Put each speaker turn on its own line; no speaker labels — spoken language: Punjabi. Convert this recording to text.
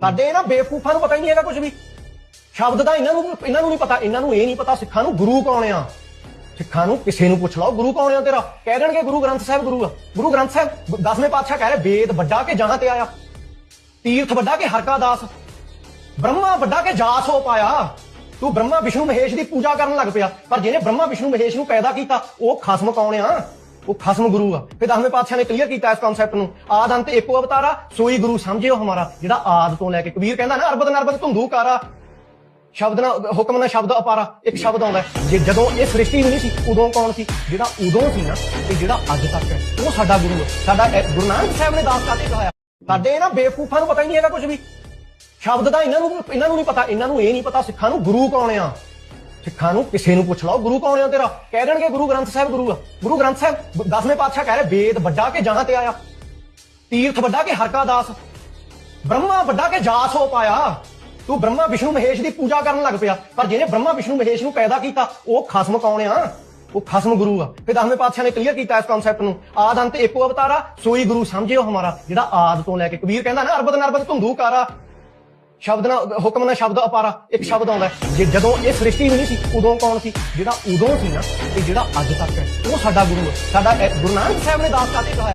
ਸਾਡੇ ਇਹਨਾਂ ਬੇਵਕੂਫਾਂ ਨੂੰ ਪਤਾ ਹੀ ਨਹੀਂ ਹੈਗਾ ਕੁਝ ਵੀ। ਸ਼ਬਦ ਦਾ ਇਹਨਾਂ ਨੂੰ ਇਹਨਾਂ ਨੂੰ ਨਹੀਂ ਪਤਾ, ਇਹਨਾਂ ਨੂੰ ਇਹ ਨਹੀਂ ਪਤਾ ਸਿੱਖਾਂ ਨੂੰ ਗੁਰੂ ਕੌਣ ਆ। ਸਿੱਖਾਂ ਨੂੰ ਕਿਸੇ ਨੂੰ ਪੁੱਛ ਲਓ, ਗੁਰੂ ਕੌਣ ਆ ਤੇਰਾ? ਕਹਿ ਦੇਣਗੇ ਗੁਰੂ ਗ੍ਰੰਥ ਸਾਹਿਬ ਗੁਰੂ ਆ। ਗੁਰੂ ਗ੍ਰੰਥ ਸਾਹਿਬ ਦਸਵੇਂ ਪਾਤਸ਼ਾਹ ਕਹਿ ਰਹੇ, ਵੇਦ ਵੱਡਾ ਕੇ ਜਹਾਂ ਤੇ ਆਇਆ? ਤੀਰਥ ਵੱਡਾ ਕੇ ਹਰਕਾ ਦਾਸ? ਬ੍ਰਹਮਾ ਵੱਡਾ ਕੇ ਜਾਸ ਹੋ ਪਾਇਆ? ਤੂੰ ਬ੍ਰਹਮਾ, ਵਿਸ਼ਨੂੰ, ਮਹੇਸ਼ ਦੀ ਪੂਜਾ ਕਰਨ ਲੱਗ ਪਿਆ। ਪਰ ਜਿਹਨੇ ਬ੍ਰਹਮਾ, ਵਿਸ਼ਨੂੰ, ਮਹੇਸ਼ ਨੂੰ ਪੈਦਾ ਕੀਤਾ, ਉਹ ਖਸਮ ਕੌਣ ਆ? ਉਹ ਖਸਮ ਗੁਰੂ ਆ। ਫਿਰ ਦਸਵੇਂ ਪਾਤਸ਼ਾਹ ਨੇ ਕਲੀਅਰ ਕੀਤਾ ਇਸ ਕਨਸੈਪਟ ਨੂੰ। ਆਦ ਅੰਤ ਇੱਕੋ ਅਵਤਾਰਾ, ਸੋਈ ਗੁਰੂ ਸਮਝਿਓ ਹਮਾਰਾ, ਜਿਹੜਾ ਆਦ ਤੋਂ ਲੈ ਕੇ ਕਬੀਰ ਕਹਿੰਦਾ ਨਾ, ਅਰਬਦ ਨਰਬਦ ਧੁੰਦੂ ਕਾਰਾ। ਸ਼ਬਦ ਨਾਲ, ਹੁਕਮ ਨਾਲ ਸ਼ਬਦ ਅਪਾਰਾ, ਇੱਕ ਸ਼ਬਦ ਆਉਂਦਾ ਜੇ ਜਦੋਂ ਇਹ ਸ੍ਰਿਸ਼ਟੀ ਨਹੀਂ ਸੀ, ਉਦੋਂ ਕੌਣ ਸੀ? ਜਿਹੜਾ ਉਦੋਂ ਸੀ ਨਾ, ਤੇ ਜਿਹੜਾ ਅੱਜ ਤੱਕ ਹੈ, ਉਹ ਸਾਡਾ ਗੁਰੂ ਹੈ। ਸਾਡਾ ਗੁਰੂ ਨਾਨਕ ਸਾਹਿਬ ਨੇ ਦਾਸ ਕਾਤੇ ਕਹਾਇਆ ਸਾਡੇ ਇਹਨਾਂ ਬੇਵਕੂਫਾਂ ਨੂੰ ਪਤਾ ਹੀ ਨਹੀਂ ਹੈਗਾ ਕੁਝ ਵੀ। ਸ਼ਬਦ ਦਾ ਇਹਨਾਂ ਨੂੰ ਇਹਨਾਂ ਨੂੰ ਨਹੀਂ ਪਤਾ, ਇਹਨਾਂ ਨੂੰ ਇਹ ਨਹੀਂ ਪਤਾ ਸਿੱਖਾਂ ਨੂੰ ਗੁਰੂ ਕੌਣ ਆ। ਸਿੱਖਾਂ ਨੂੰ ਕਿਸੇ ਨੂੰ ਪੁੱਛ ਲਓ ਗੁਰੂ ਕੌਣ ਆ ਤੇਰਾ? ਕਹਿ ਦੇਣਗੇ ਗੁਰੂ ਗ੍ਰੰਥ ਸਾਹਿਬ, ਗੁਰੂ ਆ। ਗੁਰੂ ਗ੍ਰੰਥ ਸਾਹਿਬ ਦਸਵੇਂ ਪਾਤਸ਼ਾਹ ਕਹਿ ਰਹੇ, ਵੇਦ ਵੱਡਾ ਕੇ ਜਹਾਂ ਤੇ ਆਇਆ? ਤੀਰਥ ਵੱਡਾ ਕੇ ਹਰਕਾ ਦਾਸ? ਬ੍ਰਹਮਾ ਵੱਡਾ ਕੇ ਜਾਸ ਹੋ ਪਾਇਆ? ਤੂੰ ਬ੍ਰਹਮਾ, ਵਿਸ਼ਨੂੰ, ਮਹੇਸ਼ ਦੀ ਪੂਜਾ ਕਰਨ ਲੱਗ ਪਿਆ। ਪਰ ਜਿਹਨੇ ਬ੍ਰਹਮਾ, ਵਿਸ਼ਨੂੰ, ਮਹੇਸ਼ ਨੂੰ ਪੈਦਾ ਕੀਤਾ, ਉਹ ਖਸਮ ਕੌਣ ਆ? ਉਹ ਖਸਮ ਗੁਰੂ ਆ। ਫਿਰ ਦਸਵੇਂ ਪਾਤਸ਼ਾਹ ਨੇ ਕਲੀਅਰ ਕੀਤਾ ਇਸ ਕਨਸੈਪਟ ਨੂੰ। ਆਦ ਅੰਤ ਇੱਕੋ ਅਵਤਾਰਾ, ਸੋਈ ਗੁਰੂ ਸਮਝਿਓ ਹਮਾਰਾ। ਜਿਹੜਾ ਆਦ ਤੋਂ ਲੈ ਕੇ ਕਬੀਰ ਕਹਿੰਦਾ ਨਾ, ਅਰਬਦ ਨਰਬਦ ਧੁੰਦੂ ਕਾਰਾ ਸ਼ਬਦ ਨਾਲ, ਹੁਕਮ ਨਾਲ ਸ਼ਬਦ ਅਪਾਰਾ, ਇੱਕ ਸ਼ਬਦ ਆਉਂਦਾ ਜੇ ਜਦੋਂ ਇਹ ਸ੍ਰਿਸ਼ਟੀ ਨਹੀਂ ਸੀ, ਉਦੋਂ ਕੌਣ ਸੀ? ਜਿਹੜਾ ਉਦੋਂ ਸੀ ਨਾ ਤੇ ਜਿਹੜਾ ਅੱਜ ਤੱਕ ਹੈ, ਉਹ ਸਾਡਾ ਗੁਰੂ ਹੈ। ਸਾਡਾ ਗੁਰੂ ਨਾਨਕ ਸਾਹਿਬ ਨੇ ਦਾਸ ਕਾਤੇ ਕਹਾਇਆ